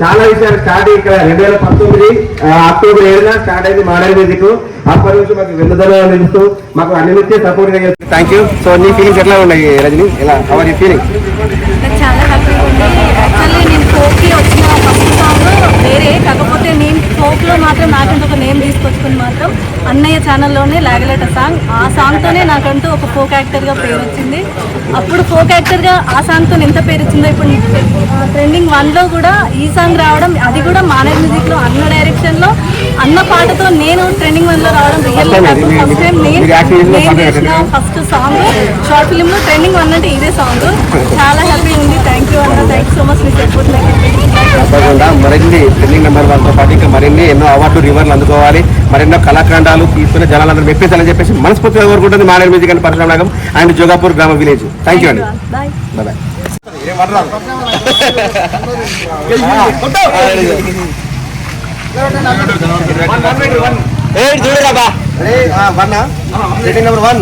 చాలా విషయాలు స్టార్ట్ ఇక్కడ రెండు వేల పంతొమ్మిది అక్టోబర్ ఏడున స్టార్ట్ అయింది మోడల్ మ్యూజిక్. అప్పటి నుంచి మాకు వెన్నుదల నిలుస్తూ మాకు అన్ని నుంచి సపోర్ట్ థ్యాంక్ యూ సో నీ ఫీలింగ్స్ ఎట్లా ఉన్నాయి రజని? ఎలా? అవర్ యూ ఫీలింగ్ చాలా హ్యాపీగా ఉంది. యాక్చువల్లీ నేను ఫోక్కి వచ్చిన ఫస్ట్ సాంగ్ వేరే కాకపోతే ఫోక్లో మాత్రం నాకంటూ ఒక నేమ్ తీసుకొచ్చుకుని మాత్రం అన్నయ్య ఛానల్లోనే లాగలేట సాంగ్ ఆ సాంగ్తోనే నాకంటూ ఒక ఫోక్ యాక్టర్గా పేరు వచ్చింది. అప్పుడు ఫోక్ యాక్టర్గా ఆ సాంగ్తో ఎంత పేరు వచ్చిందో ఇప్పుడు ట్రెండింగ్ వన్లో కూడా ఈ సాంగ్ రావడం అది కూడా మానవ మ్యూజిక్లో అన్న డైరెక్షన్లో అన్న పాటతో నేను ట్రెండింగ్ వన్లో రావడం రియల్ ఫస్ట్ టైం నేను నేను చేసిన ఫస్ట్ సాంగ్ షార్ట్ ఫిల్మ్లో ట్రెండింగ్ వన్ అంటే ఇదే సాంగ్ చాలా హ్యాపీ ఉంది. థ్యాంక్ యూ అన్న. థ్యాంక్ యూ సో మచ్ మీ సపోర్ట్ తప్పకుండా మరిన్ని ట్రెండింగ్ నెంబర్ వన్తో పాటు ఇంకా మరిన్ని ఎన్నో అవార్డు రివర్లు అందుకోవాలి. మరెన్నో కళాఖండాలు తీసుకుని జనాలందరూ మెప్పించాలని చెప్పేసి మనస్ఫూర్తిగా కోరుకుంటుంది మానేర్ మ్యూజిక్ అండ్ పరిశ్రమ అండ్ జోగాపూర్ గ్రామ విలేజ్. థ్యాంక్ యూ అండి. Bye number one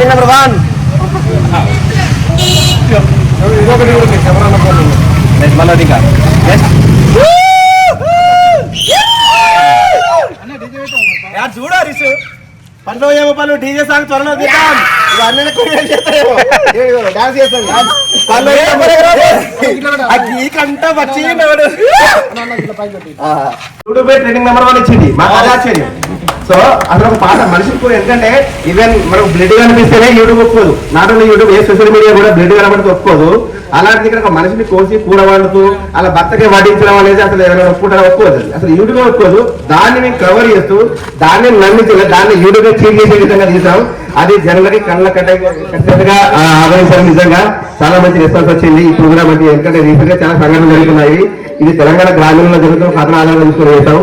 number one మళ్ళీ ఇంకా చూడ రిసు పనులు ఏమో పనులు డీజే సాంగ్ త్వరలో కొరియర్ చేస్తారేమో డాన్స్ కంట వచ్చి యూట్యూబ్ ట్రెండింగ్ నెంబర్ వన్ ఇచ్చింది మా కథ ఆశ్చర్యం సో అసలు ఒక పాట మనిషికి కూడా ఎందుకంటే ఈవెన్ మనకు బ్లడ్ కనిపిస్తేనే యూట్యూబ్ ఒప్పుకోదు. Not only YouTube a social media కూడా బ్లడ్ కనబడితే ఒప్పుకోదు. అలాంటి దగ్గర ఒక మనిషిని కోసి కూర వండుతూ అలా భర్తకి వడ్డించడం అనేది అసలు ఎవరైనా ఒప్పుకుంటారా? ఒప్పుకోదు. అసలు యూట్యూబ్ ఒప్పుకోదు. దాన్ని మేము కవర్ చేస్తూ దాన్ని నమ్మించి దాన్ని యూట్యూబ్ చీట్ చేసే విధంగా తీసాం. అది జనలకి కళ్ళ కట్టగా ఆదరించారు నిజంగా. చాలా మంచి రెస్పాన్స్ వచ్చింది. ఈ ప్రోగ్రామ్ అంటే ఎందుకంటే రీసెంట్గా చాలా సంఘటనలు జరుగుతున్నాయి. ఇది తెలంగాణ గ్రామీణంలో జరుగుతున్న కథన ఆధారం తీసుకొని చేసాం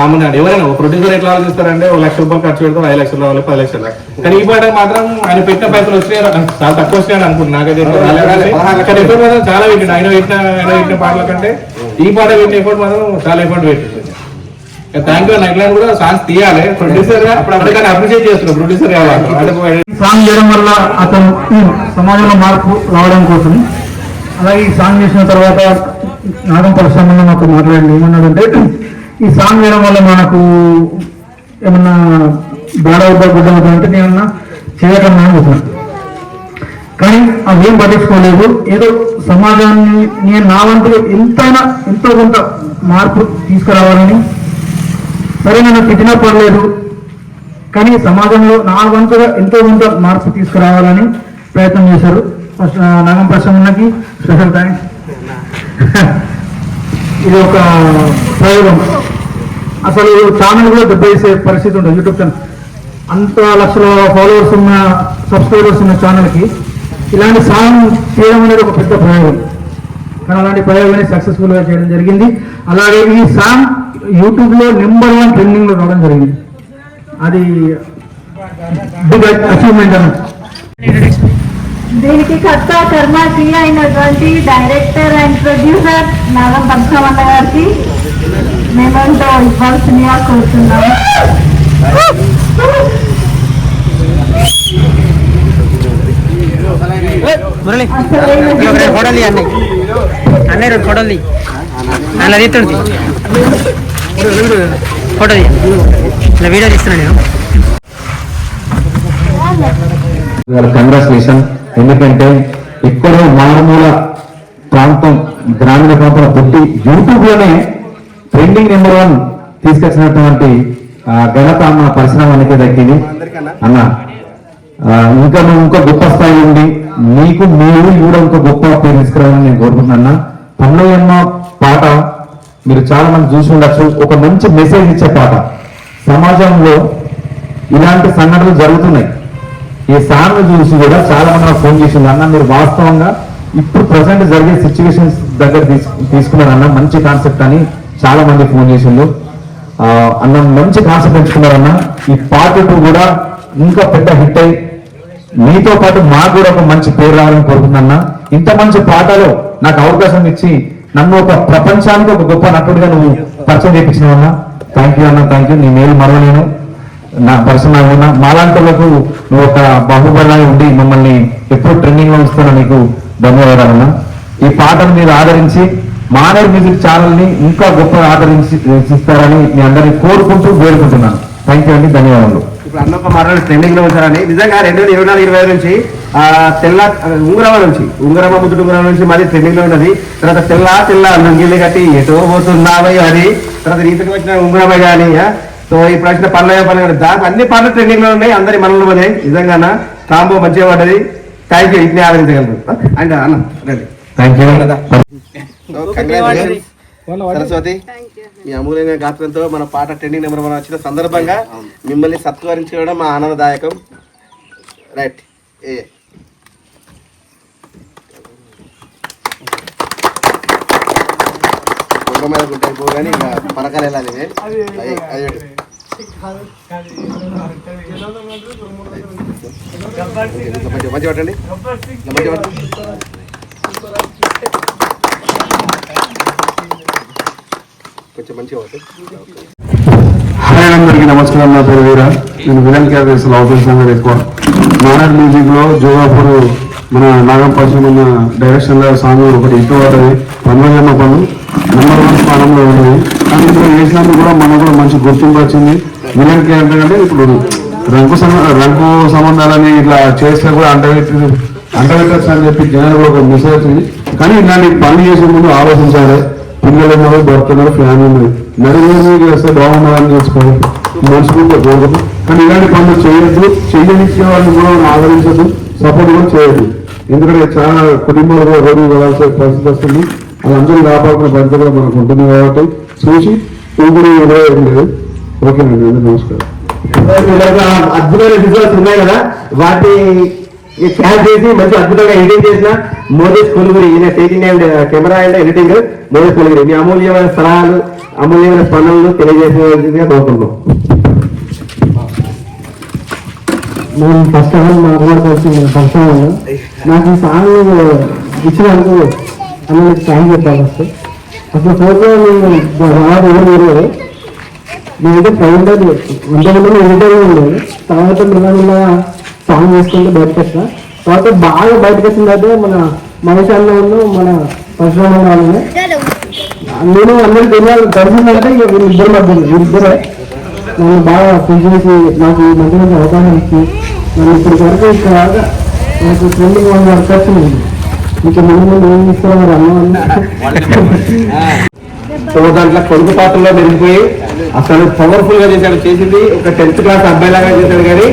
కామన్ అండి. ఎవరైనా ఒక ప్రొడ్యూసర్ ఎట్లా ఆలోచిస్తారంటే ఒక లక్ష రూపాయలు ఖర్చు పెడతాం ఐదు లక్షలు రావాలి పది లక్షలు. కానీ ఈ పాట మాత్రం ఆయన పెట్టిన పైసలు వచ్చాయి చాలా తక్కువ వస్తాయని అనుకుంటున్నాను నాకైతే ఎఫర్ట్ మాత్రం చాలా పెట్టిండు. ఆయన పెట్టిన ఆయన పెట్టిన పాటల కంటే ఈ పాట పెట్టిన ఎఫర్ట్ మాత్రం చాలా ఎఫర్ట్ పెట్టిండు. థ్యాంక్ యూ నైట్ లైన్ కూడా సాంగ్స్ తీయాలి. ప్రొడ్యూసర్ అప్పుడు అప్రిషియేట్ చేస్తున్నాం ప్రొడ్యూసర్ కావాలి సాంగ్ చేయడం వల్ల అతను ఈ సమాజంలో మార్పు రావడం కోసం. అలాగే ఈ సాంగ్ చేసిన తర్వాత నాగం పరిశ్రమలో నాకు మాట్లాడండి. ఏమన్నాడంటే ఈ సాంగ్ వేయడం వల్ల మనకు ఏమన్నా బాడ అవుతా గుడ్డ అవుతా అంటే నేనన్నా చేయటం అనుకుంటున్నాను కానీ అవేం పట్టించుకోలేదు. ఏదో సమాజాన్ని నేను నా వంతు ఎంతైనా ఎంతో కొంత మార్పు తీసుకురావాలని సరే నన్ను తిట్టినా పర్లేదు. కానీ సమాజంలో నా వంతుగా ఎంతో కొంత మార్పు తీసుకురావాలని ప్రయత్నం చేశారు. ఫస్ట్ ఆ, నాగం ప్రసన్నకి స్పెషల్ థ్యాంక్స్ ఇది ఒక ప్రయోగం. అసలు ఛానల్ కూడా దెబ్బేసే పరిస్థితి ఉంటుంది యూట్యూబ్ ఛానల్. అంత లక్షల ఫాలోవర్స్ ఉన్న సబ్స్క్రైబర్స్ ఉన్న ఛానల్కి ఇలాంటి సాంగ్ చేయడం అనేది ఒక పెద్ద ప్రయోగం. కానీ అలాంటి ప్రయోగాన్ని సక్సెస్ఫుల్గా చేయడం జరిగింది. అలాగే ఈ సాంగ్ యూట్యూబ్లో నెంబర్ వన్ ట్రెండింగ్లో రావడం జరిగింది. అది బిగ్ అచీవ్మెంట్ అన్న దీనికి కర్త కర్మ క్రియ అయినటువంటి డైరెక్టర్ అండ్ ప్రొడ్యూసర్ నాగం పరశురామన్న గారికి మేమంతా ఇవ్వాల్సిందిగా కోరుతున్నాము. ఫోటోలు అన్నయ్య అన్నయ్య రెండు ఫోటోలు అలా తీస్తుంది ఫోటో ఇలా వీడియో తీస్తున్నాను నేను. కంగ్రాచులేషన్ ఎందుకంటే ఎక్కడో మారుమూల ప్రాంతం గ్రామీణ ప్రాంతంలో పుట్టి యూట్యూబ్లోనే ట్రెండింగ్ నెంబర్ వన్ తీసుకొచ్చినటువంటి ఘనత మన పరిశ్రమకి దక్కింది. అన్న ఇంకా నువ్వు ఇంకో గొప్ప స్థాయి ఉండి నీకు మీరు కూడా ఇంకో గొప్ప పేరు తీసుకురావాలని నేను కోరుకుంటున్నా పనులయ్యమ్మ పాట మీరు చాలా మంది చూసి ఉండొచ్చు. ఒక మంచి మెసేజ్ ఇచ్చే పాట. సమాజంలో ఇలాంటి సంఘటనలు జరుగుతున్నాయి. ఈ సాంగ్ చూసి కూడా చాలా మంది ఫోన్ చేసింది అన్న మీరు వాస్తవంగా ఇప్పుడు ప్రజెంట్ జరిగే సిచ్యువేషన్స్ దగ్గర తీసు- తీసుకున్నారు అన్న మంచి కాన్సెప్ట్ అని చాలా మంది ఫోన్ చేసిండు ఆ, అన్న మంచి కాన్సెప్ట్ ఎంచుకున్నారన్న ఈ పార్ట్ టూ కూడా ఇంకా పెద్ద హిట్ అయి మీతో పాటు మాకు కూడా ఒక మంచి పేరు రావాలని కోరుకుందన్న ఇంత మంచి పాటలో నాకు అవకాశం ఇచ్చి నన్ను ఒక ప్రపంచానికి ఒక గొప్ప నటుడిగా నువ్వు పరిచయం చేయించినావన్న థ్యాంక్ యూ అన్న థ్యాంక్ యూ నీ మేలు మరవలేను. నా పర్సనల్ ఉన్న మాలాంటులకు నువ్వు ఒక బాహుబలి ఉండి మమ్మల్ని ఎప్పుడు ట్రెండింగ్లో ఉంచుతున్నా నీకు ధన్యవాదాలు ఈ పాటను మీరు ఆదరించి మానవ్ మ్యూజిక్ ఛానల్ని ఇంకా గొప్పగా ఆదరించి ఇస్తారని మీ అందరినీ కోరుకుంటూ వేడుకుంటున్నాను. థ్యాంక్ యూ అండి ధన్యవాదాలు. ఇప్పుడు అన్న మాట్లాడి ట్రెండింగ్లో ఉంచారని. నిజంగా రెండు వేల ఇరవై నాలుగు ఇరవై ఐదు నుంచి తెల్ల ఉంగరమ నుంచి ఉంగరమ ముద్దుడు ఉంగరం నుంచి మాది ట్రెండింగ్లో ఉన్నది. తర్వాత తెల్ల తెల్ల నంగిలి కట్టి ఎటో పోతున్నావై అది తర్వాత రీతికి వచ్చిన ఉంగరమ్మ కానీ సో ఇప్పుడు వచ్చిన పనులు పనులు కానీ దాని అన్ని పనులు ట్రెండింగ్లో ఉన్నాయి. అందరి మనలో ఉన్నాయి నిజంగా కాంబో మంచిగా పడ్డది. థ్యాంక్ యూ ఇట్నే ఆదరించగలరు అండ్ అన్న రండి. థ్యాంక్ యూ సరస్వతి మీ అమూల్యమైన గాత్రంతో మన పాట ట్రెండింగ్ నెంబర్ వన్ వచ్చిన సందర్భంగా మిమ్మల్ని సత్కరించడం మా ఆనందదాయకం. రైట్ ఏ. గుంట అయిపోగానే ఇక వెళ్ళాలి. అది పెట్టు. పట్టండి పట్టండి కొంచెం మంచిగా పట్టు అందరికీ నమస్కారం నా పేరు వీర. నేను విలన్ క్యారెక్టర్స్లో ఆఫీస్ నెంబర్ ఎక్కువ. నారాయణ మ్యూజిక్లో జోగాపూర్ మన నాగం ఉన్న డైరెక్షన్లో సాంగ్ ఒకటి హిట్ అవుతుంది. పన్మజమ్మ పన్ను. నెంబర్ వన్ స్థానంలో ఉంది. కానీ ఇప్పుడు వేసినందుకు కూడా మనకు కూడా మంచి గుర్తింపు వచ్చింది. విలన్ క్యారెక్టర్ అంటే ఇప్పుడు రంగు రంగు సంబంధాలని ఇట్లా చేస్తే కూడా అంటగట్టి అంటగట్టచ్చు అని చెప్పి జనాలు ఒక మెసేజ్ వచ్చింది. కానీ ఇలాంటి పనులు చేసే ముందు ఆలోచించాలి. పిల్లలు ఉన్నారు భర్తలు ఉన్నారు ఫ్యామిలీ ఉన్నది నలుగురు చేస్తే బాగుండాలని చూసుకోవాలి. మనసుకుంటే కోరుకుంటాం కానీ ఇలాంటి పనులు చేయొద్దు. చేయనిచ్చే వాళ్ళని కూడా మనం ఆదరించద్దు. సపోర్ట్ కూడా చేయొద్దు ఎందుకంటే చాలా కుటుంబాలు కూడా రోజు వెళ్ళాల్సిన పరిస్థితి వస్తుంది. వాళ్ళందరూ కాపాడుకున్న బాధ్యత కూడా మనకు ఉంటుంది కాబట్టి చూసి ఊపిరి వదిలేయడం లేదు. ఓకేనండి నమస్కారం. అద్భుతమైన రిజల్ట్స్ ఉన్నాయి కదా. వాటి క్యాచ్ చేసి మంచి అద్భుతంగా ఎడిటింగ్ చేసిన మోదీస్ కొలుగురి ఈయన staging and camera and editing Modi's కొలుగురి మీ అమూల్యమైన సలహాలు అమూల్యమైన స్పందనలు తెలియజేసేదిగా కోరుకుంటున్నాం. నేను ఫస్ట్ ఆఫ్ ఆల్ మాట్లాడుకోవాల్సింది ఫస్ట్ ఆఫ్ ఆల్ నాకు ఈ సాంగ్ ఇచ్చినందుకు అన్న థ్యాంక్ చెప్పాలి ఫస్ట్ అసలు ఫోన్లో నేను రాదు ఎవరు వేరే నేనైతే ప్రైవేట్ అంతకుముందు ఎడిటర్ ఉండేది తర్వాత మెల్లమెల్ల సాంగ్ చేసుకుంటూ బయటకు వచ్చిన తర్వాత బాగా బయటకు వచ్చిందంటే మన మనుషుల్లో ఉన్న మన పరిశ్రమ వాళ్ళని నేను అందరికి తెలియాలి తెలిసిందంటే ఇక వీళ్ళిద్దరు మధ్య వీళ్ళిద్దరే. నన్ను బాగా పెంచేసి నాకు ఈ మంచి మంచి అవకాశం ఇచ్చి నన్ను ఇప్పటి వరకు ఇక్కడ నాకు ట్వంటీ వన్ వర్క్ వచ్చింది ఇంకా ముందు ముందు ఏం ఇస్తారో మరి అన్న సో దాంట్లో కొడుకు పాత్రలో మెరిగిపోయి అసలు పవర్ఫుల్గా చేశాడు. చేసింది ఒక టెన్త్ క్లాస్ అబ్బాయి లాగా చేశాడు కానీ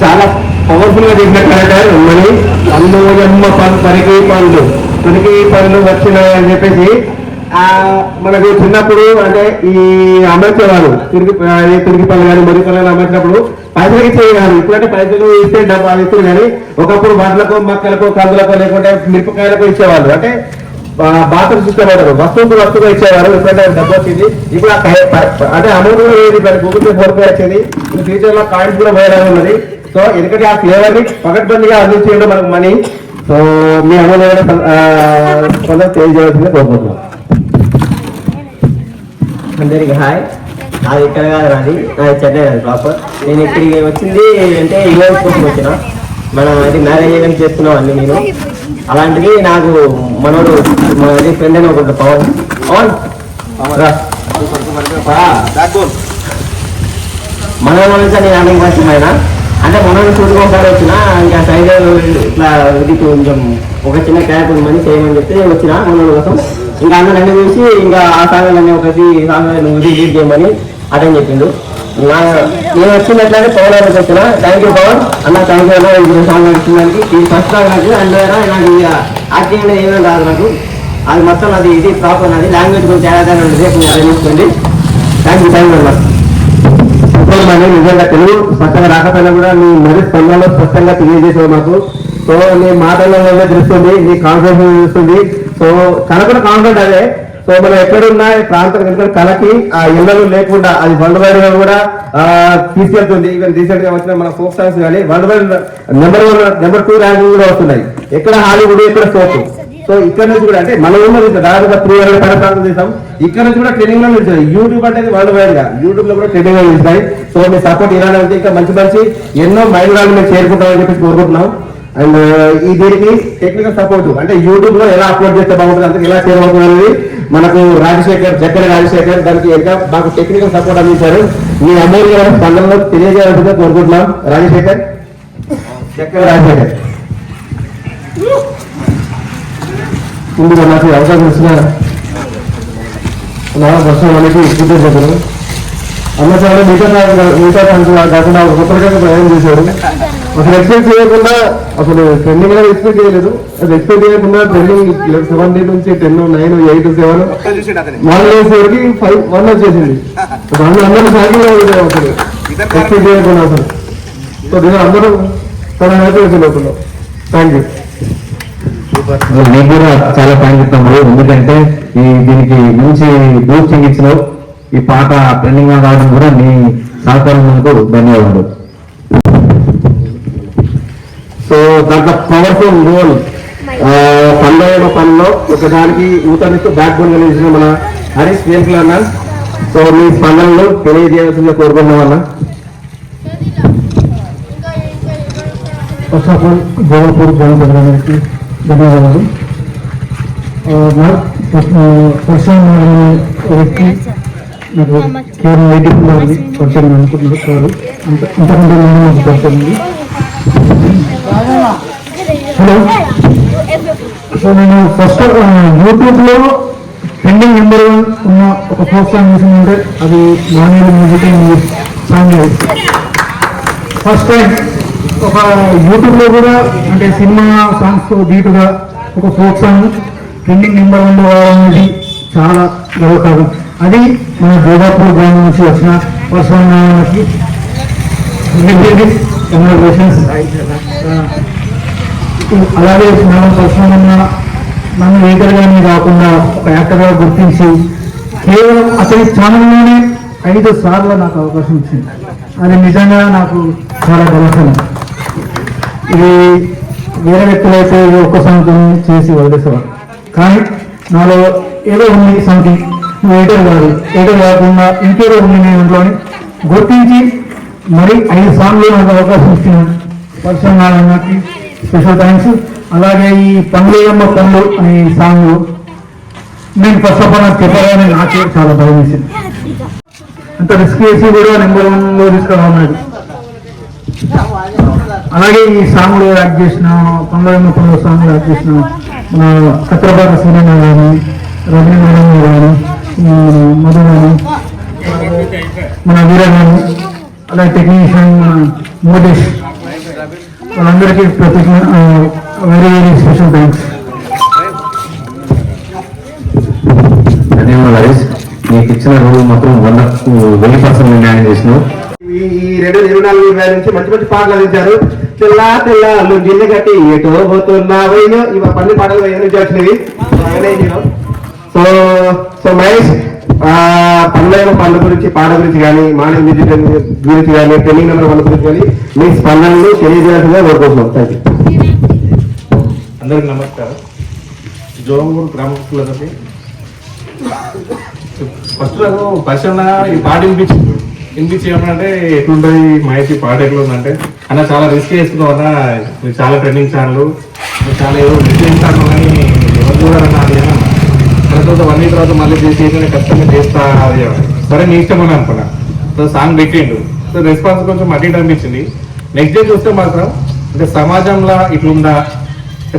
చాలా పవర్ఫుల్గా చేసిన క్యారెక్టర్ మళ్ళీ అమ్మమ్మ పనులు పనికి పనులు పనికి పనులు వచ్చినాయని చెప్పేసి ఆ మనకు చిన్నప్పుడు అంటే ఈ అమర్చేవారు తిరిగి తిరిగి పనులు కానీ మరి పనులు అమర్చినప్పుడు పైసలు ఇచ్చేవి కాదు. ఇప్పుడంటే పైసలు ఇస్తే డబ్బా ఇస్తారు కానీ ఒకప్పుడు వడ్లకు మక్కలకు కందులకు లేకుంటే మిరపకాయలకు ఇచ్చేవాళ్ళు. అంటే బాత్రూమ్ సిస్టమ్ అంటారు వస్తువుకు వస్తువుగా ఇచ్చేవారు ఎప్పుడైతే డబ్బు వచ్చింది. ఇప్పుడు అంటే అమౌంట్ కూడా ఏది గూగుల్ పే ఫోన్ పే వచ్చేది. ఫ్యూచర్లో కాయిన్స్ కూడా వేరే ఉన్నది. సో ఎందుకంటే ఆ ఫ్లేవర్ని పకడ్బందీగా అందించేయడం మనకు మనీ సో మీ అమూల్యమైన కొందరు తెలియజేయాల్సిందే కోరుకుంటున్నాం అందరికి హాయ్ నాది ఇక్కడ కాదు నాది. నాది చెన్నై నాది ప్రాపర్ నేను ఇక్కడికి వచ్చింది అంటే ఈవెంట్ కోసం వచ్చిన. మనం అది మ్యారేజ్ ఈవెంట్ చేస్తున్నాం అన్ని నేను. అలాంటిది నాకు మనోడు మనది ఫ్రెండ్ అని ఒకటి పవన్. పవన్. మన నుంచి నేను అన్ని వచ్చిన అంటే మనల్ని చూసుకోవాలి వచ్చిన ఇంకా సైడ్ ఇట్లా ఇది కొంచెం ఒక చిన్న క్యారెక్టర్ ఉందని చేయమని చెప్పి వచ్చిన మనోడి కోసం. ఇంకా అందరూ చూసి ఇంకా ఆ సాంగ్ ఒకటి సాంగ్ నువ్వు రిలీజ్ చేయమని అటెండ్ చెప్పిండు. నా నేను వచ్చినట్లయితే పవన్ గారికి వచ్చిన. Thank you Pavan. అన్న థ్యాంక్ యూ అన్న. ఇది సాంగ్ ఇచ్చినందుకు ఇది ఫస్ట్ సాంగ్ నాకు అండ్ నాకు ఇక యాక్టింగ్ అనేది ఏమేమి రాదు నాకు. అది మొత్తం అది ఇది ప్రాపర్ అది లాంగ్వేజ్ కొంచెం తేడా ఉంటుంది రేపు arrange thank you thank you అన్న ఇప్పుడు నిజంగా తెలుగు స్పష్టంగా రాకపోయినా కూడా నీ మరి స్పందనలో స్పష్టంగా తెలియజేసావు మాకు. సో నీ మాటల్లో తెలుస్తుంది నీ కాన్ఫిడెన్స్ తెలుస్తుంది. సో కళ కూడా కాన్ఫిడెంట్ అదే. సో మనం ఎక్కడున్నా ప్రాంతం ఎందుకంటే కళకి ఆ ఇళ్ళలు లేకుండా అది వరల్డ్ వైడ్గా కూడా తీసుకెళ్తుంది. ఈవెన్ రీసెంట్గా వచ్చిన మన ఫోక్ సాంగ్స్ కానీ world wide number one number two ranking కూడా వస్తున్నాయి. ఎక్కడ హాలీవుడ్ ఎక్కడ ఫోక్ సో ఇక్కడ నుంచి కూడా అంటే మన ఊళ్ళో దాదాపు త్రీ హండ్రెడ్ పైన చేస్తాం ఇక్కడ నుంచి కూడా ట్రైనింగ్లో ఉంటుంది యూట్యూబ్ అంటే వరల్డ్ వైడ్గా. యూట్యూబ్లో కూడా ట్రైనింగ్లో సో మీ సపోర్ట్ ఇలానే ఉంటే ఇంకా మంచి మంచి ఎన్నో మైలురాళ్ళు మేము చేరుకుంటామని చెప్పి కోరుకుంటున్నాం. అండ్ uh, ఈ దీనికి టెక్నికల్ సపోర్ట్ అంటే యూట్యూబ్లో ఎలా అప్లోడ్ చేస్తే బాగుంటుంది అంతకు ఎలా చేయబోతుంది అనేది మనకు రాజశేఖర్ చక్కెర రాజశేఖర్ దానికి ఇంకా మాకు టెక్నికల్ సపోర్ట్ అందించారు. మీ అమూల్యమైన స్పందనలో తెలియజేయాలంటే కోరుకుంటున్నాం. రాజశేఖర్? చక్కెర రాజశేఖర్. ముందుగా నాకు అవకాశం ఇచ్చిన నా వర్షం కృతజ్ఞతలు అన్నసారి మిగతా మిగతా కాకుండా ఒక కొత్త రకంగా ప్రయాణం చేశాడు అసలు ఎక్స్పెక్ట్ చేయకుండా అసలు ట్రెండింగ్ అనేది ఎక్స్పెక్ట్ చేయలేదు. అది ఎక్స్పెక్ట్ చేయకుండా ట్రెండింగ్ సెవెన్ డేట్ నుంచి ten nine eight seven one వరకు ఫైవ్ వన్ వచ్చేసింది. అందరూ అందరూ సాగి అసలు. ఎక్స్పెక్ట్ చేయకుండా అసలు. సో దీని అందరూ తన హ్యాపీ ఫీల్ అవుతున్నాం థ్యాంక్ యూ నీకు కూడా చాలా థ్యాంక్ చెప్తాము ఎందుకంటే ఈ దీనికి మంచి బూస్టింగ్ ఇచ్చినావు ఈ పాట ట్రెండింగ్గా రావడం కూడా నీ సహకారంకు ధన్యవాదాలు. సో దాంట్లో పవర్ఫుల్ రోల్ పండుగ పనిలో ఒకదానికి ఊతనిస్తూ బ్యాక్ బోన్ కలిగించిన మన హరీష్ వేంకులు అన్న. సో మీ స్పందనలు తెలియజేయాల్సిందిగా కోరుకున్నాం అన్న. ఫస్ట్ ఆఫ్ ఆల్ జాయిన్ చేయడానికి ధన్యవాదాలు. ఆ, వ్యక్తి నాకు కేవలం ఎయిటీలో ఉండాలని పరిచయం అనుకుంటున్నారు సార్. అంత ఇంతకంటే ముందు నాకు పరిచయం హలో. సో నేను ఫస్ట్ యూట్యూబ్లో ట్రెండింగ్ నెంబర్ వన్ ఉన్న ఒక ఫోక్ సాంగ్ చూసిందంటే అది Maneru music song first time ఒక యూట్యూబ్లో కూడా అంటే సినిమా సాంగ్స్ బీటుగా ఒక folk song trending number one అనేది చాలా గర్వకారం అది మన జోగాపూర్ గ్రామం నుంచి వచ్చిన పర్సనాలకి కంగ్రాచులేషన్స్ అలాగే మనం పర్సనల్ నన్ను ఏకర్గానే కాకుండా ఒక యాక్టర్గా గుర్తించి కేవలం అతని స్థానంలోనే ఐదు సార్లు నాకు అవకాశం ఇచ్చింది. అది నిజంగా నాకు చాలా గర్వకారం ఇది వేరే వ్యక్తులైతే ఇది ఒక్క సంగతి చేసి వదిలేసేవారు. కానీ నాలో ఏదో ఉంది సంథింగ్ నువ్వు ఏటర్ కాదు. ఏటర్ కాకుండా ఇంకేదో ఉంది నేను ఇంట్లోని. గుర్తించి మరి ఐదు సార్లు నాకు అవకాశం ఇచ్చిన పర్సన్ నాన్నకి స్పెషల్ థ్యాంక్స్ అలాగే ఈ పండుగమ్మ పండు అనే సాంగ్ నేను ఫస్ట్ ఆఫ్ ఆల్ నాకు చెప్పాలని నాకే చాలా భయం వేసింది. అంత రిస్క్ వేసి కూడా నెంబర్ వన్లో అలాగే ఈ స్వాములు యాడ్ చేసిన పండుగ పండుగ సాంగ్లు యాడ్ చేసిన మన చక్రపాత సీనన్న గాని రజనీనారాయణ మేడం మధు గాని మన వీర అలాగే టెక్నీషియన్ మన మోటేష్ వాళ్ళందరికీ ప్రతి వెరీ వెరీ స్పెషల్ థ్యాంక్స్ ధన్యవాదాలు మీకు ఇచ్చిన రోజు మాత్రం వంద వెయ్యి పర్సెంట్ న్యాయం చేసినావు. ఈ రెండు ఇరవై నాలుగు ఇరవై నుంచి మంచి మంచి పాటలు అందించారు. తెల్లా తెల్లాలు గిన్నె కట్టి ఎటో పోతున్నావయ్యో ఇవ పన్ని పాటలు వేరే వచ్చినవి సో సో మహేష్ ఆ, పండుగ పండుగ గురించి పాట గురించి కానీ మానవ మ్యూజిక్ గురించి కానీ ట్రైనింగ్ నెంబర్ వన్ గురించి కానీ మీ స్పందనలు తెలియజేయాల్సిందిగా కోరుకుంటున్నాం. థ్యాంక్ యూ అందరికి నమస్కారం. జోమూరు గ్రామస్తులందరికీ ఫస్ట్ నాకు పరిశ్రమ ఈ పాట వినిపించింది. ఎందుకు చేయమంటే ఎట్లుంటుంది మహేష్ ఈ పాట ఎట్లుందంటే అన్న చాలా రిస్క్ చేసుకున్నావు మీరు చాలా ట్రెండింగ్ ఛానల్ చాలా ఏదో రిస్క్ చేస్తాను కానీ ఎవరు చూడాలన్నా అది తర్వాత వన్ ఇయర్ తర్వాత మళ్ళీ చేసి కష్టంగా చేస్తా అది సరే నీ ఇష్టం అని అనుకున్నా. సో సాంగ్ పెట్టిండు. సో రెస్పాన్స్ కొంచెం అటు అనిపించింది. నెక్స్ట్ డే చూస్తే మాత్రం అంటే సమాజంలో ఇట్లుందా?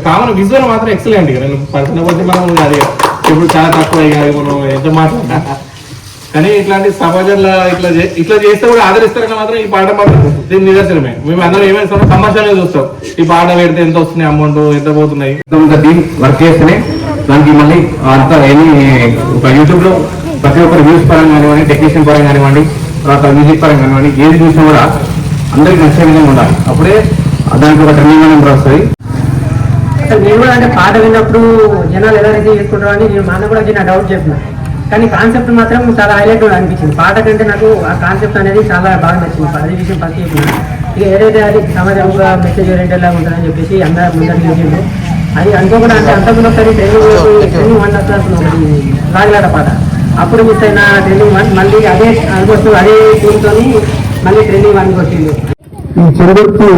కామన్ విజువల్ మాత్రం ఎక్సలెంట్ ఇక. నేను పర్సనల్ కొద్ది మనం అది ఇప్పుడు చాలా తక్కువ ఇక మనం ఎంత మాట్లాడినా. కానీ ఇట్లాంటి సమాజంలో ఇట్లా ఇట్లా చేస్తే కూడా ఆదరిస్తారని మాత్రం ఈ పాట మాత్రం దీని నిదర్శనమే. మేము అందరం ఏమేస్తాం తమాషాగా చూస్తాం. ఈ పాట పెడితే ఎంత వస్తున్నాయి అమౌంట్ ఎంత పోతున్నాయి? టీం వర్క్ చేస్తేనే దానికి మళ్ళీ అంత ఒక యూట్యూబ్లో ప్రతి ఒక్కరు వ్యూస్ పరంగా కానివ్వండి టెక్నీషియన్ పరంగా కానివ్వండి తర్వాత మ్యూజిక్ పరంగా కానివ్వండి ఏది చూసినా కూడా అందరికి నచ్చే విధంగా ఉండాలి. అప్పుడే దానికి ఒక ట్రెండింగ్ నెంబర్ వస్తుంది. అసలు నేను కూడా అంటే పాట విన్నప్పుడు జనాలు ఎలా రిసీవ్ చేసుకుంటారు అని నేను మా అన్న కూడా చిన్న డౌట్ చెప్పిన కానీ కాన్సెప్ట్ మాత్రం చాలా హైలైట్ కూడా అనిపించింది. పాట కంటే నాకు ఆ కాన్సెప్ట్ అనేది చాలా బాగా నచ్చింది. అది విషయం ఫస్ట్ చెప్పిన. ఇక ఏదైతే అది సమాజంగా మెసేజ్ ఓరియంటెడ్ లాగా ఉంటుందని చెప్పేసి అందరూ ముందరికి చూసిండు అది అనుకోకుండా అంటే అంతకుముందు ఒకసారి ట్రైనింగ్ ట్రైనింగ్ వన్ ఒకటి లాగలాట పాట. అప్పుడు మిస్ అయిన ట్రైనింగ్ వన్ మళ్ళీ అదే ఆల్మోస్ట్ అదే టీంతో మళ్ళీ ట్రైనింగ్ వన్ వచ్చింది. ఈ చెరువుర్తి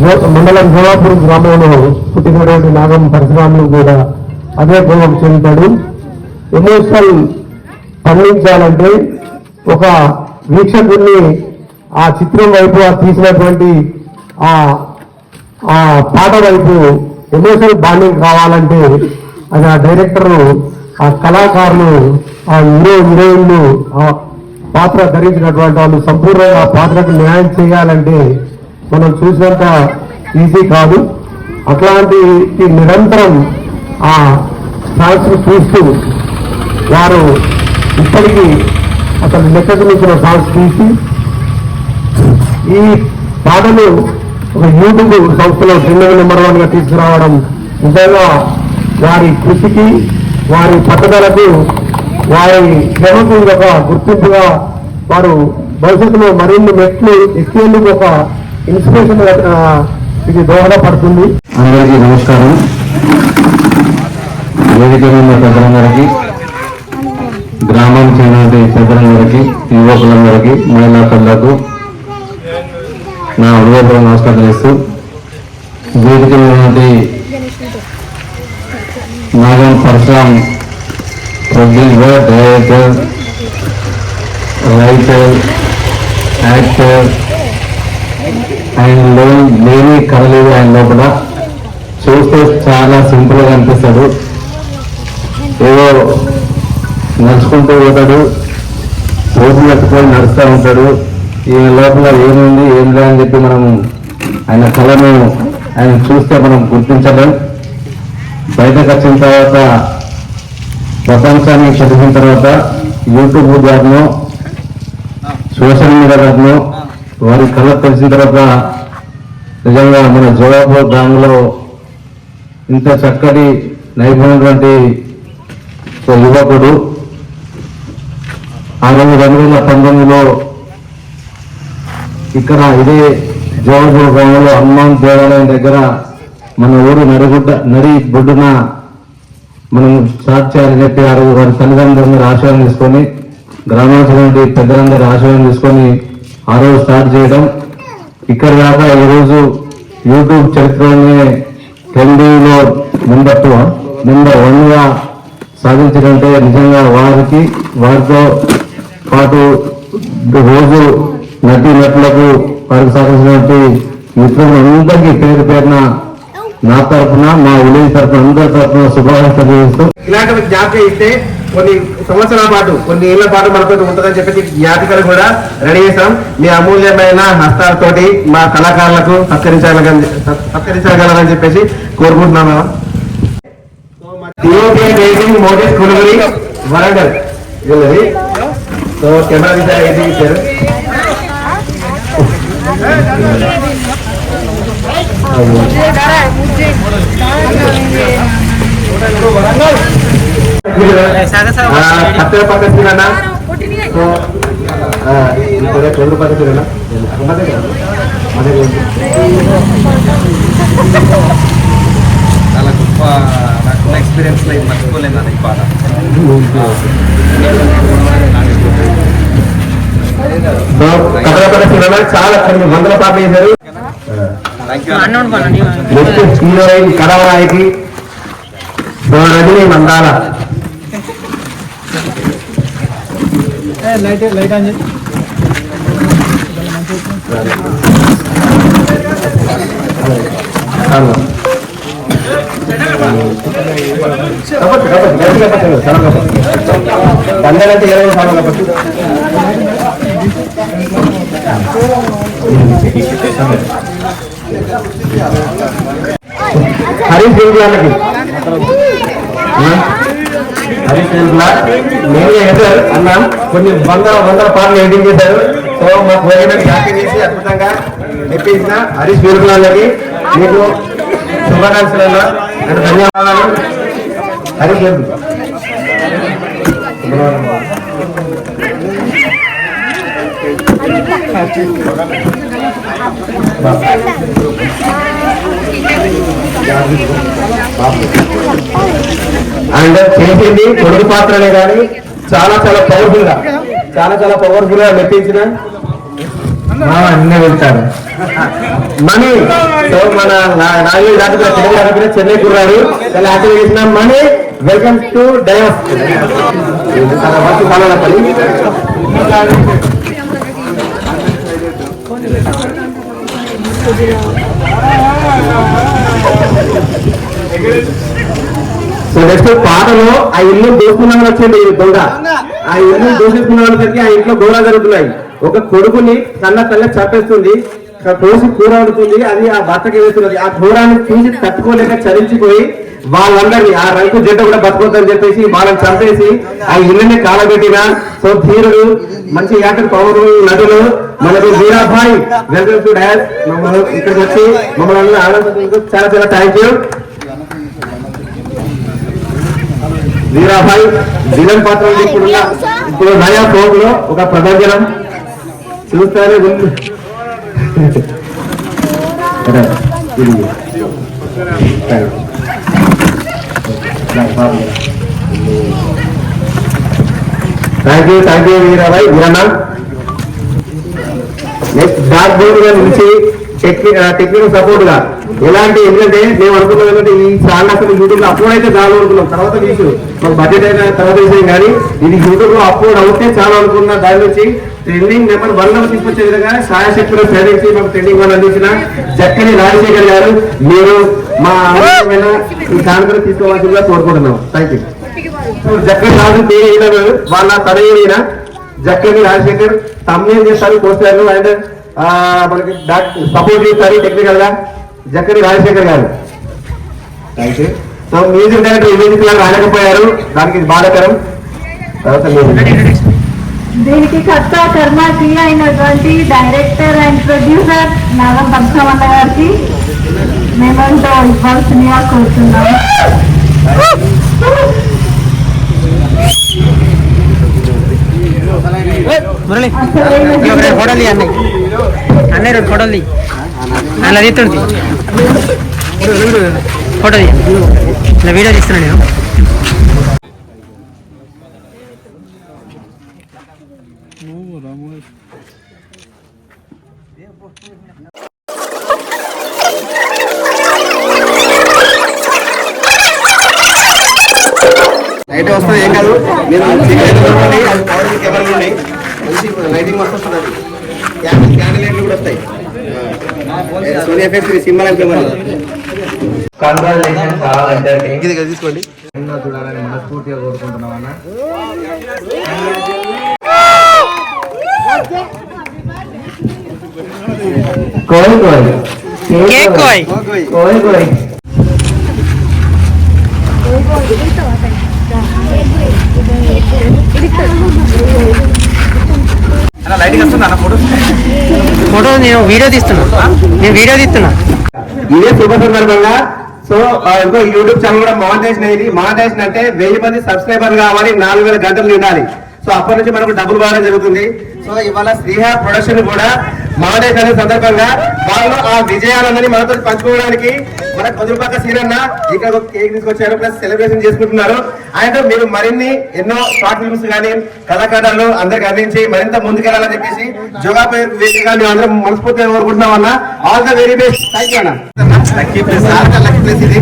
జో- మండలం జోలాపూర్ గ్రామంలో పుట్టినటువంటి నాగం పరశురాములు కూడా అదే కోపం చెందుతాడు ఎమోషనల్ పండించాలంటే ఒక వీక్షకుడిని ఆ చిత్రం వైపు ఆ తీసినటువంటి ఆ ఆ పాట వైపు ఎమోషనల్ బాండింగ్ కావాలంటే అది ఆ డైరెక్టరు ఆ కళాకారులు ఆ హీరో హీరోయిన్లు ఆ పాత్ర ధరించినటువంటి వాళ్ళు సంపూర్ణంగా ఆ పాత్రకు న్యాయం చేయాలంటే మనం చూసినంత ఈజీ కాదు. అట్లాంటి నిరంతరం ఆ ఛాన్స్ చూస్తూ వారు ఇప్పటికీ అసలు లెక్కకు మించిన సాంగ్స్ తీసి ఈ పాటలు ఒక యూట్యూబ్ సంస్థలో సింగల్ నెంబర్ వన్గా తీసుకురావడం నిజంగా వారి కృషికి వారి పట్టుదలకు వారి శ్రమకు ఒక గుర్తింపుగా వారు భవిష్యత్తులో మరిన్ని మెట్లు ఎక్కేందుకు ఒక ఇన్స్పిరేషన్ ఇది దోహదపడుతుంది. అందరికీ నమస్కారం. వేదిక మీద ఉన్న పెద్దలందరికీ గ్రామం చెందిన పెద్దలందరికీ యువకులందరికీ మహిళా పెద్దలకు నా హృదయపూర్వక నమస్కారం చేస్తూ వేదిక Nagam Parashuram producer director writer actor ఆయనలో లేని కళలేదు ఆయన లోపల. చూస్తే చాలా సింపుల్గా అనిపిస్తాడు ఏదో నడుచుకుంటూ పోతాడు. రోజు కట్టుకొని నడుస్తూ ఉంటాడు. ఈయన లోపల ఏముంది ఏం అని చెప్పి మనం ఆయన కళను ఆయన చూస్తే మనం గుర్తించలేం. బయటకు వచ్చిన తర్వాత ప్రపంచాన్ని చదివిన తర్వాత యూట్యూబ్ ద్వారానో సోషల్ మీడియా ద్వారా వారి కళ తెలిసిన తర్వాత నిజంగా మన జోగాపూర్ గ్రామంలో ఇంత చక్కటి నైపుణ్యటువంటి వంటి యువకుడు ఆ రోజు రెండు వేల పంతొమ్మిదిలో ఇక్కడ ఇదే జోగాపూర్ గ్రామంలో హనుమాన్ దేవాలయం దగ్గర మన ఊరు నడిగుడ్డ నడి బొడ్డున మనం స్టార్ట్ చేయాలని చెప్పి ఆ రోజు వారి తల్లిదండ్రులందరూ ఆశీర్వాదం తీసుకొని గ్రామాల్సినటువంటి పెద్దలందరూ ఆశీర్వాదం తీసుకొని ఆ రోజు స్టార్ట్ చేయడం. ఇక్కడ దాకా ఈరోజు యూట్యూబ్ చరిత్రలోనే ట్రెండింగ్లో నెంబర్ టూ నెంబర్ వన్గా సాధించడంటే నిజంగా వారికి వారితో పాటు రోజు నటి నటులకు వారికి సాధించినటువంటి మిత్రులందరికీ పేరు పేరున నా తరఫున మా విలేజ్ తరఫున అందరి తరఫున శుభాకాంక్షలు చేస్తూ ఇలాంటివి జ్ఞాపకం ఇస్తే కొన్ని సంవత్సరాల పాటు కొన్ని ఏళ్ళ పాటు మనతో ఉంటుందని చెప్పేసి జ్ఞాపికలు కూడా రెడీ చేసాం మీ అమూల్యమైన హస్తాలతోటి మా కళాకారులకు సత్కరించాలని సత్కరించగలరని చెప్పేసి రేటింగ్ మోడీ. కులుగురి వరంగల్ వీళ్ళది సో కెమెరా తీసారు ఏంటి ఇచ్చారు కత్తెర పద్ధతి తిరనా సో ఇక్కడ చంద్ర పద్ధతి తిరనా అదే కదా అదే చాలా గొప్ప నాకున్న ఎక్స్పీరియన్స్లో ఇది మర్చిపోలేను ఈ పాట. చాలా కొన్ని వందల పాటలు చేశారు థ్యాంక్ యూ నెక్స్ట్ హీరోయిన్ కడవరాయికి సో రజనీ మందాల కప్పచ్చు, గట్టిగా కప్పచ్చు, వందలంటే ఇరవై సార్లు కప్పచ్చు. హరీష్ దేవి వాళ్ళకి హరీష్ దేవి నేను ఎదురు అన్నా కొన్ని వందల వందల పాటలు ఎడిటింగ్ చేశారు సో మాకు ప్రోగ్రామ్ యాక్టింగ్ చేసి అద్భుతంగా తెప్పించిన హరీష్ వీరుకులకి మీకు శుభాకాంక్షలు. ధన్యవాదాలు. హరీష్ అండ్ చేసింది కొడుకు పాత్రనే కానీ చాలా చాలా పవర్ఫుల్గా చాలా చాలా పవర్ఫుల్గా మెప్పించిన అన్నీ. వెళ్తారు. మణి సో మన నా- నాగేష్ రాజు తెలుగు చెన్నై కుర్రాడు చాలా హ్యాపీ చేసిన Mani welcome to dais so next పాటలో ఆ ఇల్లు దోసుకున్నామని వచ్చింది దొంగ. ఆ ఇల్లు దోసేసుకున్నామని ఆ ఇంట్లో గోళ జరుగుతున్నాయి ఒక కొడుకుని కన్న తల్ల చంపేస్తుంది కోసి కూర వండుతుంది అది ఆ భర్తకి వేస్తున్నది. ఆ ఘోరాన్ని చూసి తట్టుకోలేక చరించిపోయి వాళ్ళందరినీ ఆ రైతు జంట కూడా బతుకొద్దని చెప్పేసి వాళ్ళని చంపేసి ఆ ఇల్లుని కాలబెట్టిన సో ధీరుడు మంచి యాక్టర్ పవర్ నటులు మనకు వీరాభాయ్ వెల్కమ్ టు మమ్మల్ని ఇక్కడికి వచ్చి మమ్మల్ని ఆనందించినందుకు చాలా చాలా థ్యాంక్ యూ. వీరాభాయ్ విలన్ పాత్ర ఇప్పుడు ఇప్పుడు నయా ఫోన్లో ఒక ప్రభంజనం. చూస్తానే ఉంది thank you thank you Veerabhai Veeranna next back బోర్డ్గా నుంచి టెక్నిక్ టెక్నికల్ సపోర్ట్గా ఎలాంటి ఎందుకంటే మేము అనుకున్నాం ఏంటంటే ఈ ఛానల్ అసలు యూట్యూబ్లో అప్లోడ్ అయితే చాలా అనుకున్నాం. తర్వాత తీసు మాకు బడ్జెట్ అయిన తర్వాత విషయం కానీ ఇది యూట్యూబ్లో అప్లోడ్ అవుతే చాలా అనుకున్న. దాని నుంచి ట్రెండింగ్ నెంబర్ వన్లో తీసుకొచ్చే విధంగా సాయశక్తులు సేవించి మాకు ట్రెండింగ్ వన్ అందించిన చక్కని రాజశేఖర్ గారు మీరు మా అమూల్యమైన ఈ కానుకలు తీసుకోవాల్సిందిగా కోరుకుంటున్నాం. థ్యాంక్ యూ జక్కని రాజు పేరు వాళ్ళ తనయుడైన జక్కని రాజశేఖర్ తమ్మేం చేస్తారు కోస్తారు అండ్ మనకి సపోర్ట్ చేస్తారు టెక్నికల్గా. జక్కని రాజశేఖర్ గారు. సో మ్యూజిక్ డైరెక్టర్ ఈ మ్యూజిక్ లాగా రాలేకపోయారు. దానికి ఇది బాధాకరం. తర్వాత దీనికి కర్త కర్మ క్రియ అయినటువంటి డైరెక్టర్ అండ్ ప్రొడ్యూసర్ నాగం పరశురామన్న గారికి మేమంతా ఇవ్వాల్సిందిగా కోరుతున్నాము. మురళి అసలైన ఫోటోలు అన్నయ్య అన్నయ్య రెండు ఫోటోలు అలా తీస్తుంది ఫోటో తీ ఇలా వీడియో తీస్తున్నా నేను. లైట్ వస్తుంది ఏం కాదు. మీరు సిగరెట్ కొనుక్కోండి, మంచి లైటింగ్ వస్తుంది క్యాండిల్ క్యాండిల్ లైట్లు కూడా వస్తాయి. సోనీ ఎఫెక్ట్స్ సింబల్ అంటే మరి తీసుకోండి. చూడాలని మనస్ఫూర్తిగా కోరుకుంటున్నాం అన్న. కోయ్ కోయ్. కేక్ కోయ్. కోయ్ కోయ్. ఫోటో? ఫోటో నేను వీడియో తీస్తున్నా. నేను వీడియో తీస్తున్నా. ఇదే శుభ సందర్భంగా. సో ఇంకో యూట్యూబ్ ఛానల్ కూడా మానిటైజేషన్ అయ్యింది మానిటైజేషన్ అంటే వెయ్యి మంది సబ్స్క్రైబర్ కావాలి నాలుగు వేల గంటలు నిండాలి. సో అప్పటి నుంచి మనకు డబ్బులు బాగా జరుగుతుంది. సో ఇవాళ శ్రీహార్ ప్రొడక్షన్ కూడా మానిటైజేషన్ అనే సందర్భంగా వాళ్ళు ఆ విజయాలందరినీ మనతో పంచుకోవడానికి మన కొద్దిపాక సీరన్న ఇక్కడ ఒక కేక్ తీసుకొచ్చారు ప్లస్ సెలబ్రేషన్ చేసుకుంటున్నారు. ఆయన మీరు మరిన్ని ఎన్నో షార్ట్ ఫిల్మ్స్ కానీ కళాకారులు అందరికి అందించి మరింత ముందుకెళ్ళాలని చెప్పేసి జోగా వేదికగా మేము అందరం మనస్ఫూర్తిగా కోరుకుంటున్నాం అన్న. All the very best thank you అన్న. లక్కీ ప్లేస్ లక్కీ ప్లేస్ ఇది.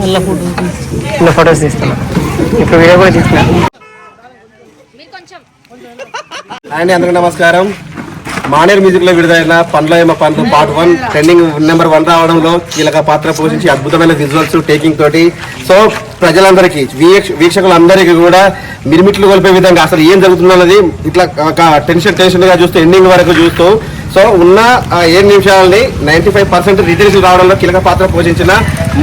మళ్ళీ ఫోటో ఇలా ఫొటోస్ తీస్తున్నా. ఇప్పుడు వీడియో కూడా తీస్తున్నా. అండి అందరికీ నమస్కారం. మానేర్ మ్యూజిక్లో విడుదలైన పండ్ల ఏమ పండ్లు part one trending number one రావడంలో కీలక పాత్ర పోషించి అద్భుతమైన విజువల్స్ టేకింగ్ తోటి. సో ప్రజలందరికీ వీక్ష వీక్షకులందరికీ కూడా మిరిమిట్లు కొలిపే విధంగా అసలు ఏం జరుగుతుందన్నది ఇట్లా ఒక టెన్షన్ టెన్షన్గా చూస్తూ ఎండింగ్ వరకు చూస్తూ. సో ఉన్న ఏడు నిమిషాలని నైన్టీ ఫైవ్ పర్సెంట్ రిటర్న్స్ రావడంలో కీలక పాత్ర పోషించిన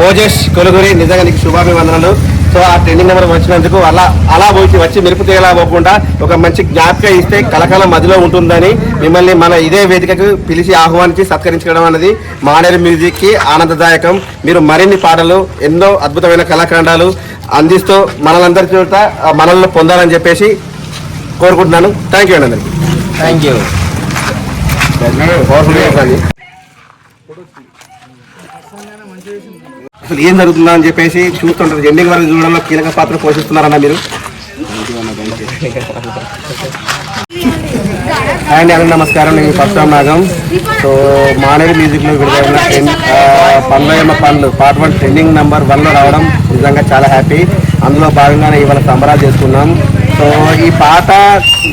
మోజేష్ కొలుగురి. నిజంగా నీకు శుభాభివందనలు. సో ఆ ట్రెండింగ్ నెంబర్ వచ్చినందుకు అలా అలా వచ్చి వచ్చి మెరుపు తీగలా పోకుండా ఒక మంచి జ్ఞాపక ఇస్తే కలకాలం మధ్యలో ఉంటుందని మిమ్మల్ని మన ఇదే వేదికకు పిలిచి ఆహ్వానించి సత్కరించడం అనేది మానేరు మ్యూజిక్కి ఆనందదాయకం. మీరు మరిన్ని పాటలు ఎన్నో అద్భుతమైన కళాఖండాలు అందిస్తూ మనలందరి చోట మనల్ని పొందాలని చెప్పేసి కోరుకుంటున్నాను. థ్యాంక్ యూ అండి అందరికి. థ్యాంక్ యూ అసలు ఏం జరుగుతుందా అని చెప్పేసి చూస్తుంటారు. ఎండింగ్ వరకు చూడడంలో కీలక పాత్ర పోషిస్తున్నారన్న మీరు? హాయ్ అండి నమస్కారం. నేను పరశురామ్ నాగం. సో మానేరు మ్యూజిక్లో విడుదలైన ట్రెండ్ పనులు పార్ట్ వన్ ట్రెండింగ్ నెంబర్ వన్లో రావడం నిజంగా చాలా హ్యాపీ. అందులో భాగంగానే ఇవాళ సంబరాలు చేసుకున్నాం. ఈ పాట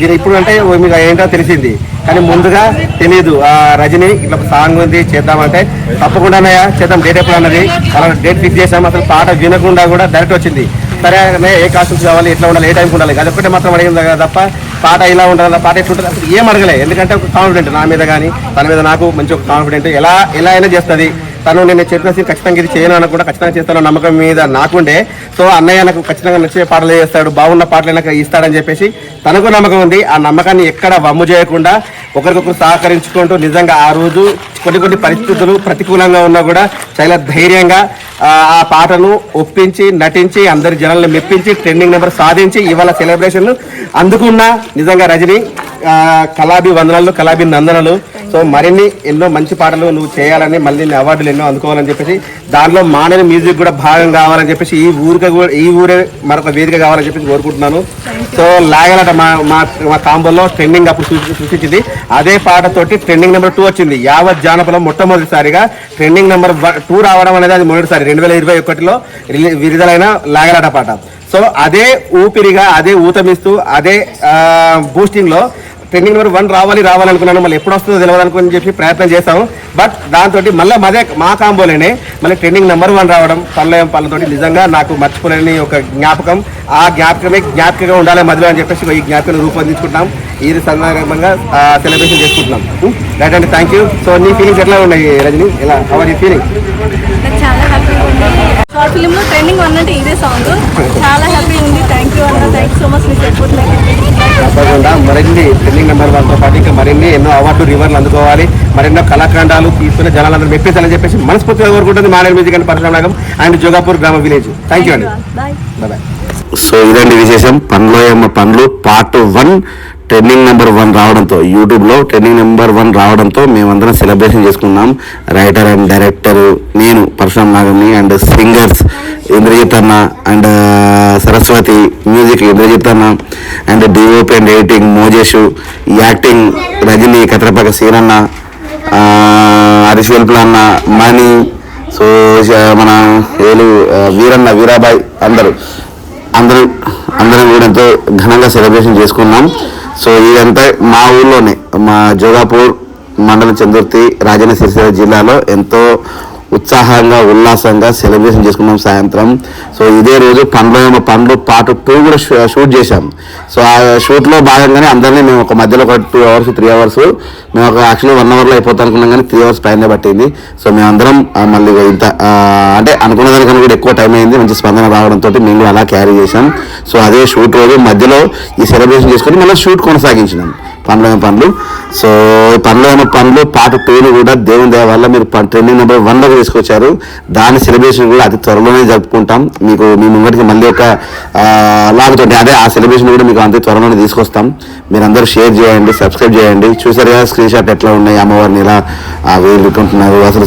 మీరు ఇప్పుడు అంటే మీకు ఏంటో తెలిసింది. కానీ ముందుగా తెలియదు ఆ రజని ఇట్లా సాంగ్ ఉంది చేద్దామంటే తప్పకుండానయ్యా చేద్దాం డేట్ ఎప్పుడు అన్నది. అలా డేట్ ఫిక్స్ చేసాం అసలు పాట వినకుండా కూడా డైరెక్ట్ వచ్చింది. సరే ఏ కాస్ట్యూమ్స్ కావాలి ఎట్లా ఉండాలి ఏ టైంకి ఉండాలి? అది ఒక్కటే మాత్రం అడిగింది కదా తప్ప పాట ఇలా ఉండాలి పాట ఎట్లా ఉంటుంది అసలు ఏం అడగలే. ఎందుకంటే ఒక కాన్ఫిడెంట్ నా మీద కానీ తన మీద నాకు మంచి ఒక కాన్ఫిడెంట్ ఎలా ఎలా అయినా చేస్తుంది. తను నేను చెప్పిన సీన్ ఖచ్చితంగా ఇది చేయను కూడా ఖచ్చితంగా చేస్తాను నమ్మకం మీద నాకుండే. సో అన్నయ్య నాకు ఖచ్చితంగా నచ్చే పాటలు చేస్తాడు బాగున్న పాటలు నాకు ఇస్తాడని చెప్పేసి తనకు నమ్మకం ఉంది. ఆ నమ్మకాన్ని ఎక్కడ వమ్ము చేయకుండా ఒకరికొకరు సహకరించుకుంటూ నిజంగా ఆ రోజు కొన్ని కొన్ని పరిస్థితులు ప్రతికూలంగా ఉన్నా కూడా చాలా ధైర్యంగా ఆ, పాటను ఒప్పించి నటించి అందరి జనాలను మెప్పించి ట్రెండింగ్ నెంబర్ సాధించి ఇవాళ సెలబ్రేషన్ అందుకున్న నిజంగా రజని ఆ, వందనాలు కలాబీ నందనలు సో మరిన్ని ఎన్నో మంచి పాటలు నువ్వు చేయాలని మళ్ళీ అవార్డులు ఎన్నో అందుకోవాలని చెప్పేసి దానిలో మానవ మ్యూజిక్ కూడా భాగం కావాలని చెప్పేసి ఈ ఊరికి కూడా ఈ ఊరే మరొక వేదిక కావాలని చెప్పేసి కోరుకుంటున్నాను. సో లాగలట మా మా మా కాంబోలో ట్రెండింగ్ అప్పుడు సృష్టి- సృష్టించింది. అదే పాటతోటి ట్రెండింగ్ నెంబర్ టూ వచ్చింది. యావత్ జానపదం మొట్టమొదటిసారిగా ట్రెండింగ్ నెంబర్ టూ రావడం అనేది అది మొదటిసారి రెండు వేల ఇరవై ఒకటిలో విడుదలైన లాగలాట పాట. సో అదే ఊపిరిగా అదే ఊతమిస్తూ అదే బూస్టింగ్లో ట్రెండింగ్ నెంబర్ వన్ రావాలి రావాలనుకున్నాను మళ్ళీ ఎప్పుడు వస్తుందో తెలియదు చెప్పి ప్రయత్నం చేస్తాము బట్ దాంతో మళ్ళీ మదే మా కాంబోలోనే మళ్ళీ ట్రెండింగ్ నెంబర్ వన్ రావడం పనులయం పళ్ళతోటి నిజంగా నాకు మర్చిపోలేని ఒక జ్ఞాపకం. ఆ జ్ఞాపకమే జ్ఞాపకంగా ఉండాలి మధ్యలో అని చెప్పేసి ఈ జ్ఞాపకం రూపొందించుకుంటాం ఈ సందర్భంగా సెలబ్రేషన్ చేసుకుంటున్నాం. రైట్ అండి థ్యాంక్ యూ సో నీ ఫీలింగ్స్ ఎట్లా ఉన్నాయి రజని? ఎలా అవర్ యూ ఫీలింగ్ చాలా హ్యాపీగా ఉంది. షార్ట్లో ట్రెండింగ్ వన్ అంటే ఇదే సాంగ్ చాలా హ్యాపీగా ఉంది. థ్యాంక్ యూ అన్న. థ్యాంక్ సో మచ్ మీ సపోర్ట్ తప్పకుండా మరిన్ని ట్రెండింగ్ నెంబర్ వాళ్ళతో పాటు ఇంకా మరిన్ని ఎన్నో అవార్డు రివర్లు అందుకోవాలి. మరెన్నో కళాఖండాలు తీసుకుని జనాలందరూ మెప్పించాలని చెప్పేసి మనస్ఫూర్తిగా కోరుకుంటుంది మానేర్ మ్యూజిక్ అండ్ పరశురామనగం అండ్ జోగాపూర్ గ్రామ విలేజ్. థ్యాంక్ యూ అండి బాయ్ సో ఇదండి విశేషం. పండ్లోయమ్మ పండ్లు part one trending number one రావడంతో యూట్యూబ్లో ట్రెండింగ్ నెంబర్ వన్ రావడంతో మేమందరం సెలబ్రేషన్ చేసుకున్నాం. రైటర్ అండ్ డైరెక్టర్ నేను పరశురామ్ నాగర్ని అండ్ సింగర్స్ ఇంద్రజిత్ అన్న అండ్ సరస్వతి మ్యూజిక్ ఇంద్రజిత్ అన్న and DOP and editing Mojesh acting Rajani కత్రపక సీనన్న అరిశిల్పులు అన్న మణి సో మన ఏలు వీరన్న వీరాబాయ్ అందరూ అందరూ అందరం కూడా ఎంతో ఘనంగా సెలబ్రేషన్ చేసుకున్నాం. సో ఇదంతా మా ఊళ్ళోనే మా జోగాపూర్ మండలం చందుర్తి రాజన్న సిరిసిల్ల జిల్లాలో ఎంతో ఉత్సాహంగా ఉల్లాసంగా సెలబ్రేషన్ చేసుకున్నాం సాయంత్రం. సో ఇదే రోజు పండ్ల పండ్లు పార్ట్ టూ కూడా షూట్ చేశాం. సో ఆ షూట్లో భాగంగానే అందరినీ మేము ఒక మధ్యలో ఒక టూ అవర్స్ త్రీ అవర్స్ మేము ఒక యాక్చువల్లీ వన్ అవర్లో అయిపోతాం అనుకున్నాం కానీ త్రీ అవర్స్ పైన పట్టింది. సో మేమందరం అందరం మళ్ళీ ఇంత అంటే అనుకున్న దానికన్నా కూడా ఎక్కువ టైం అయింది. మంచి స్పందన రావడంతో మేము కూడా అలా క్యారీ చేశాం. సో అదే షూట్ రోజు మధ్యలో ఈ సెలబ్రేషన్ చేసుకొని మళ్ళీ షూట్ కొనసాగించినాం. పండ్లైన పండ్లు. సో ఈ పండ్ల పండ్లు పాట టూని కూడా దేవుని దయ వల్ల మీరు ట్రెండింగ్ నెంబర్ వన్లోకి తీసుకొచ్చారు. దాని సెలబ్రేషన్ కూడా అతి త్వరలోనే జరుపుకుంటాం. మీకు మీ ముంగటికి మళ్ళీ ఒక లాగుతుంటే అదే ఆ సెలబ్రేషన్ కూడా మీకు అంత త్వరలోనే తీసుకొస్తాం. మీరు అందరూ షేర్ చేయండి సబ్స్క్రైబ్ చేయండి. చూసారు కదా స్క్రీన్ షాట్ ఎట్లా ఉన్నాయి అమ్మవారిని ఇలా వీళ్ళు అసలు